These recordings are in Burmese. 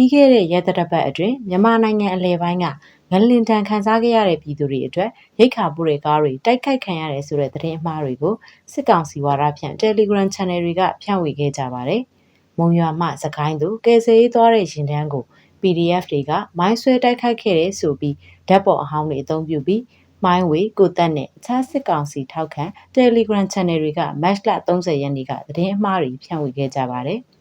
ပြီးခဲ့တဲ့ရက်သတ္တပတ်အတွင်းမြန်မာနိုင်ငံအလဲပိုင်းကငလင်တန်ခန်းစားခဲ့ရတဲ့ပြည်သူတွေအတွက်ရိတ်ခါပို့တဲ့ကားတွေတိုက်ခိုက်ခံရတယ်ဆိုတဲ့သတင်းအမှားတွေကိုစစ်ကောင်စီဝါဒဖြန့် Telegram Channel တွေကဖြန့်ဝေခဲ့ကြပါတယ်။မုံရွာမှစကိုင်းသူကယ်ဆယ်ရေးသွားတဲ့ရင်တန်းကို PDF တွေကမိုင်းဆွဲတိုက်ခိုက်ခဲ့တဲ့ဆိုပြီးဓာတ်ပေါ်အဟောင်းတွေအသုံးပြုပြီးမိုင်းဝေကိုတက်နဲ့အခြားစစ်ကောင်စီထောက်ခံ Telegram Channel တွေက Match လ30ရက်နေ့ကသတင်းအမှားတွေဖြန့်ဝေခဲ့ကြပါတယ်။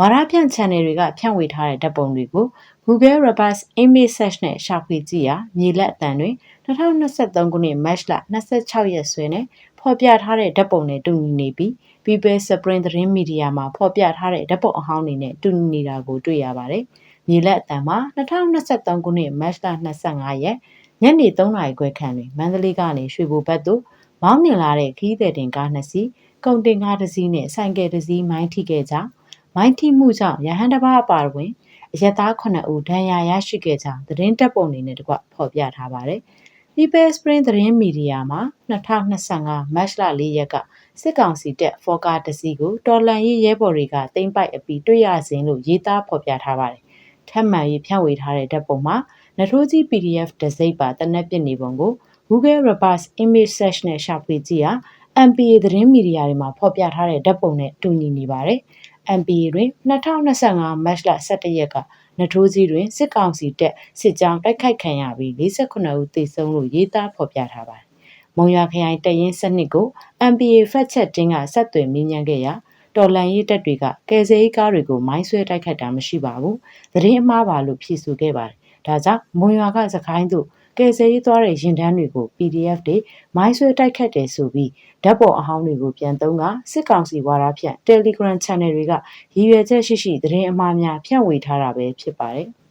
ဝါရဖြန့် channel တွေက ဖြန့်ဝေထားတဲ့ဓာတ်ပုံတွေကို Google Reverse Image Search နဲ့ရှာဖွေကြည့်ရာ မြေလက်အတန်တွေ2023ခုနှစ် March လ26ရက်စွဲနဲ့ဖော်ပြထားတဲ့ဓာတ်ပုံနဲ့တူညီနေပြီး People Spring သတင်းမီဒီယာမှာဖော်ပြထားတဲ့ဓာတ်ပုံအဟောင်းတွေနဲ့တူညီနေတာကိုတွေ့ရပါတယ်။မြေလက်အတန်မှာ2023ခုနှစ် March လ25ရက်ညနေ3နာရီခွဲခန့်တွင်မန္တလေးကနေရွှေဘိုဘက်သို့မောင်းနှင်လာတဲ့ခီးသည်တင်ကားနှစ်စီးကုန်တင်ကားတစ်စီးနဲ့ဆိုင်ကယ်တစ်စီးမိုင်းထိခဲ့ကြောင်း မိုင်းထိမှုကြောင့်ရဟန်းတစ်ပါးအပါအဝင်အရက်သား9ဦးဒဏ်ရာရရှိခဲ့ကြောင်းသတင်းတပ်ပုံတွေနဲ့တကွဖော်ပြထားပါတယ်။ People Spring သတင်းမီဒီယာမှာ2025မတ်လ4ရက်ကစစ်ကောင်စီတပ်ဖော်ကာတစီကိုတော်လန်ရေးရဲဘော်တွေကတင်ပိုက်အပြီးတွေ့ရစဉ်လို့ရေးသားဖော်ပြထားပါတယ်။ထပ်မံရေးဖြန့်ဝေထားတဲ့ဓာတ်ပုံမှာနထိုးကြီး PDF တစိမ့်ပါတနက်ပြစ်နေပုံကို Google Reverse Image Search နဲ့ရှာဖွေကြည့်ရာ MPA သတင်းမီဒီယာတွေမှာဖော်ပြထားတဲ့ဓာတ်ပုံနဲ့တူညီနေပါတယ်။ MPA တွင်2025 မတ်လ17ရက်က နထိုးကြီးတွင် စစ်ကောင်စီတပ်စစ်ကြောင်းတိုက်ခိုက်ခံရပြီး 48 ဦးသေဆုံးလို့ ရေးသားဖော်ပြထားပါတယ်။မုံရွာခရိုင်တရင်စနစ်ကို MPA ဖက်ချက်တင်းကဆက်သွယ်မြင်းမြန်းခဲ့ရာ တော်လန်ရေးတပ်တွေက ကယ်ဆယ်ရေးကားတွေကို မိုင်းဆွဲတိုက်ခတ်တာ မရှိပါဘူး။သတင်းအမှားပါလို့ ဖြေဆိုခဲ့ပါတယ်။ ဒါကြောင့်မုံရွာကစခိုင်းတို့ကယ်ဆယ်ရေးသွားတဲ့ရင်တန်းတွေကို PDF တွေမိုင်းဆွဲတိုက်ခတ်တယ်ဆိုပြီးဓာတ်ပေါ်အဟောင်းတွေကိုပြန်သုံးကစစ်ကောင်စီဝါဒဖြန့် Telegram Channel တွေကရည်ရွယ်ချက်ရှိရှိသတင်းအမှားများဖြန့်ဝေထားတာပဲဖြစ်ပါတယ်။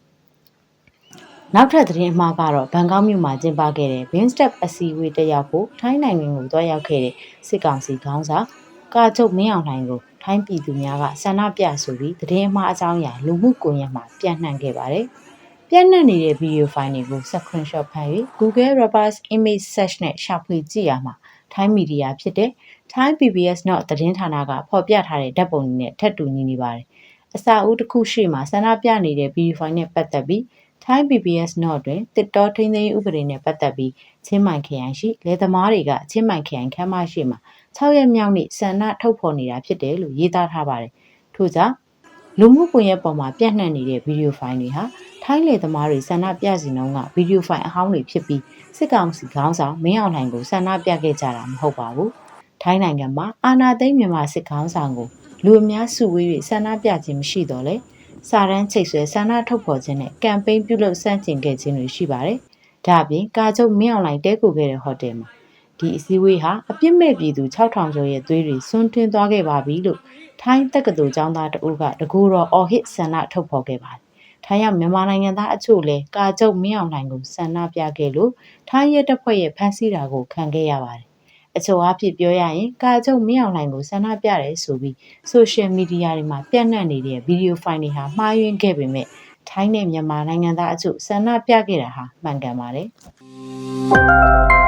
နောက်ထပ်သတင်းအမှားကတော့ဘန်ကောက်မြို့မှာကျင်းပခဲ့တဲ့ Bin Step အစည်းအဝေးတက်ရောက်ဖို့ထိုင်းနိုင်ငံကိုတွားရောက်ခဲ့တဲ့စစ်ကောင်စီခေါင်းဆောင်ကာချုပ်မင်းအောင်လှိုင်ကိုထိုင်းပြည်သူများကဆန္ဒပြဆိုပြီးသတင်းအမှားအကြောင်းအရာလူမှုကွန်ရက်မှာပြန့်နှံ့ခဲ့ပါတယ်။ ပြန့်နှံ့နေတဲ့ဗီဒီယိုဖိုင်တွေကို screenshot ဖမ်း၍ Google Reverse Image Search နဲ့ရှာဖွေကြည့်ရမှာထိုင်းမီဒီယာဖြစ်တဲ့ Thai PBS နော်သတင်းဌာနကဖော်ပြထားတဲ့ဓာတ်ပုံတွေနဲ့ထပ်တူညီနေပါတယ်။အစာအုပ်တစ်ခုရှိမှဆန္ဒပြနေတဲ့ဗီဒီယိုဖိုင်နဲ့ပတ်သက်ပြီး Thai PBS နော်တွင်တစ်တော်ထိန်းသိမ်းဥပဒေနဲ့ပတ်သက်ပြီးချင်းမိုင်ခရိုင်ရှိလယ်သမားတွေကချင်းမိုင်ခရိုင်ခမ်းမရှိမှာ6ရက်မြောက်နေ့ဆန္ဒထုတ်ဖော်နေတာဖြစ်တယ်လို့ရေးသားထားပါတယ်။ထို့ကြောင့်လူမှုကွန်ရက်ပေါ်မှာပြန့်နှံ့နေတဲ့ဗီဒီယိုဖိုင်တွေဟာ ထိုင်းလေသမားတွေဆန္ဒပြစီနှုန်းကဗီဒီယိုဖိုင်အဟောင်းတွေဖြစ်ပြီးစစ်ကောင်စီခေါင်းဆောင်မင်းအောင်လှိုင်ကိုဆန္ဒပြခဲ့ကြတာမဟုတ်ပါဘူး။ထိုင်းနိုင်ငံမှာအာဏာသိမ်းမြန်မာစစ်ခေါင်းဆောင်ကိုလူအများစုဝေး၍ဆန္ဒပြခြင်းမရှိတော့လေစာရန်ချိတ်ဆွဲဆန္ဒထုတ်ဖော်ခြင်းနဲ့ကမ်ပိန်းပြုလုပ်စန့်ကျင်ခဲ့ခြင်းတွေရှိပါတယ်။ဒါအပြင်ကာချုပ်မင်းအောင်လှိုင်တဲကိုခဲ့တဲ့ဟိုတယ်မှာဒီအစည်းအဝေးဟာအပြစ်မဲ့ပြည်သူ6000ကျော်ရဲ့သွေးတွေဆွန်းထွင်းသွားခဲ့ပါပြီလို့ထိုင်းတက္ကသိုလ်ကျောင်းသားတအုပ်ကတကူတော်အော်ဟစ်ဆန္ဒထုတ်ဖော်ခဲ့ပါတယ်။ ထိုင်းရောက်မြန်မာနိုင်ငံသားအချို့လည်းကာချုပ်မင်းအောင်လှိုင်ကိုဆန္ဒပြခဲ့လို့ထိုင်းရဲတပ်ဖွဲ့ရဲ့ဖမ်းဆီးတာကိုခံခဲ့ရပါတယ်။အချို့အဖြစ်ပြောရရင်ကာချုပ်မင်းအောင်လှိုင်ကိုဆန္ဒပြတယ်ဆိုပြီးဆိုရှယ်မီဒီယာတွေမှာပြန့်နှံ့နေတဲ့ဗီဒီယိုဖိုင်တွေဟာမှားယွင်းခဲ့ပေမဲ့ထိုင်းနဲ့မြန်မာနိုင်ငံသားအချို့ဆန္ဒပြခဲ့တာဟာမှန်ကန်ပါတယ်။